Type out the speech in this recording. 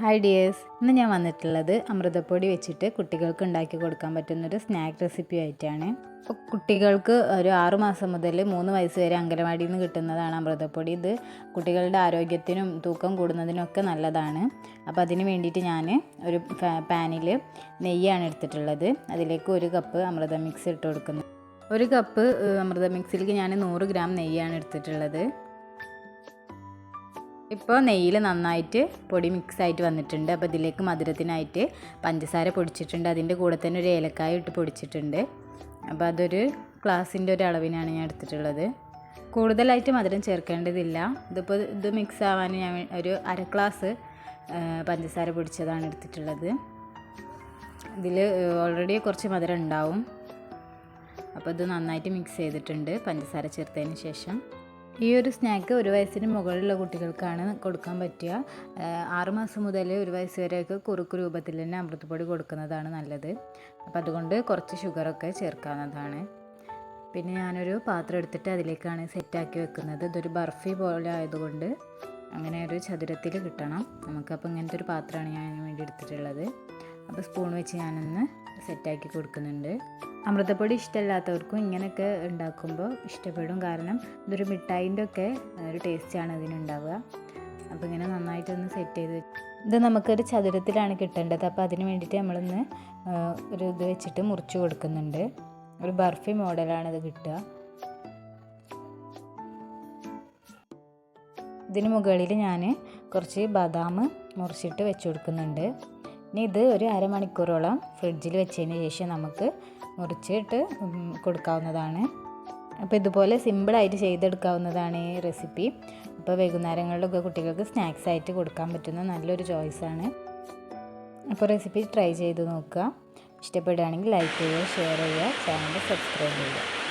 Hi dears ഇന്ന് ഞാൻ വന്നിട്ടുള്ളത് അമൃതപ്പൊടി വെച്ചിട്ട് കുട്ടികൾക്ക് ഉണ്ടാക്കി കൊടുക്കാൻ പറ്റുന്നൊരു സ്നാക്ക് റെസിപ്പി ആയിട്ടാണ്. അപ്പോൾ കുട്ടികൾക്ക് ഒരു ആറു മാസം മുതൽ മൂന്ന് വയസ്സ് വരെ അങ്കനവാടിയിൽ നിന്ന് കിട്ടുന്നതാണ് അമൃതപ്പൊടി. ഇത് കുട്ടികളുടെ ആരോഗ്യത്തിനും തൂക്കം കൂടുന്നതിനൊക്കെ നല്ലതാണ്. അപ്പോൾ അതിന് വേണ്ടിയിട്ട് ഞാൻ ഒരു പാനിൽ നെയ്യാണ് എടുത്തിട്ടുള്ളത്. അതിലേക്ക് ഒരു കപ്പ് അമൃത മിക്സ് ഇട്ട് കൊടുക്കുന്നു. ഒരു കപ്പ് അമൃത മിക്സിലേക്ക് ഞാൻ നൂറ് ഗ്രാം നെയ്യാണ് എടുത്തിട്ടുള്ളത്. ഇപ്പോൾ നെയ്യിൽ നന്നായിട്ട് പൊടി മിക്സ് ആയിട്ട് വന്നിട്ടുണ്ട്. അപ്പോൾ ഇതിലേക്ക് മധുരത്തിനായിട്ട് പഞ്ചസാര പൊടിച്ചിട്ടുണ്ട്. അതിന്റെ കൂടെ തന്നെ ഒരു ഏലക്കായ ഇട്ട് പൊടിച്ചിട്ടുണ്ട്. അപ്പോൾ അതൊരു ഗ്ലാസിന്റെ ഒരു അളവിനാണ് ഞാൻ എടുത്തിട്ടുള്ളത്. കൂടുതലായിട്ട് മധുരം ചേർക്കേണ്ടതില്ല. ഇതിപ്പോൾ ഇത് മിക്സ് ആവാൻ ഞാൻ ഒരു അര ഗ്ലാസ് പഞ്ചസാര പൊടിച്ചതാണ് എടുത്തിട്ടുള്ളത്. ഇതിൽ ഓൾറെഡി കുറച്ച് മധുരം ഉണ്ടാവും. അപ്പോൾ ഇത് നന്നായിട്ട് മിക്സ് ചെയ്തിട്ടുണ്ട് പഞ്ചസാര ചേർത്തതിന് ശേഷം. ഈ ഒരു സ്നാക്ക് ഒരു വയസ്സിന് മുകളിലുള്ള കുട്ടികൾക്കാണ് കൊടുക്കാൻ പറ്റുക. ആറുമാസം മുതൽ ഒരു വയസ്സ് വരെയൊക്കെ കുറുക്ക് രൂപത്തിൽ തന്നെ അമൃതപ്പൊടി കൊടുക്കുന്നതാണ് നല്ലത്. അപ്പം അതുകൊണ്ട് കുറച്ച് ഷുഗറൊക്കെ ചേർക്കാവുന്നതാണ്. പിന്നെ ഞാനൊരു പാത്രം എടുത്തിട്ട് അതിലേക്കാണ് സെറ്റാക്കി വെക്കുന്നത്. ഇതൊരു ബർഫി പോലെ ആയതുകൊണ്ട് അങ്ങനെ ഒരു ചതുരത്തിൽ കിട്ടണം. നമുക്കപ്പോൾ ഇങ്ങനത്തെ ഒരു പാത്രമാണ് ഞാൻ വേണ്ടി എടുത്തിട്ടുള്ളത്. അപ്പോൾ സ്പൂൺ വെച്ച് ഞാനൊന്ന് സെറ്റാക്കി കൊടുക്കുന്നുണ്ട്. അമൃതപ്പൊടി ഇഷ്ടമല്ലാത്തവർക്കും ഇങ്ങനെയൊക്കെ ഉണ്ടാക്കുമ്പോൾ ഇഷ്ടപ്പെടും. കാരണം ഇതൊരു മിഠായിന്റെ ഒക്കെ ഒരു ടേസ്റ്റാണ് ഇതിനുണ്ടാവുക അപ്പോൾ ഇങ്ങനെ നന്നായിട്ടൊന്ന് സെറ്റ് ചെയ്ത് ഇത് നമുക്കൊരു ചതുരത്തിലാണ് കിട്ടേണ്ടത്. അപ്പോൾ അതിന് വേണ്ടിയിട്ട് നമ്മളൊന്ന് ഒരു ഇത് വെച്ചിട്ട് മുറിച്ച് കൊടുക്കുന്നുണ്ട്. ഒരു ബർഫി മോഡലാണ് ഇത് കിട്ടുക. ഇതിന് മുകളിൽ ഞാൻ കുറച്ച് ബദാം മുറിച്ചിട്ട് വെച്ച് കൊടുക്കുന്നുണ്ട്. ഇനി ഇത് ഒരു അരമണിക്കൂറോളം ഫ്രിഡ്ജിൽ വെച്ചതിന് ശേഷം നമുക്ക് മുറിച്ചിട്ട് കൊടുക്കാവുന്നതാണ്. അപ്പോൾ ഇതുപോലെ സിമ്പിളായിട്ട് ചെയ്തെടുക്കാവുന്നതാണ് ഈ റെസിപ്പി. അപ്പോൾ വൈകുന്നേരങ്ങളിലൊക്കെ കുട്ടികൾക്ക് സ്നാക്സ് ആയിട്ട് കൊടുക്കാൻ പറ്റുന്ന നല്ലൊരു ചോയ്സാണ്. അപ്പോൾ റെസിപ്പി ട്രൈ ചെയ്ത് നോക്കുക. ഇഷ്ടപ്പെടുകയാണെങ്കിൽ ലൈക്ക് ചെയ്യുക ഷെയർ ചെയ്യുക ചാനൽ സബ്സ്ക്രൈബ് ചെയ്യുക.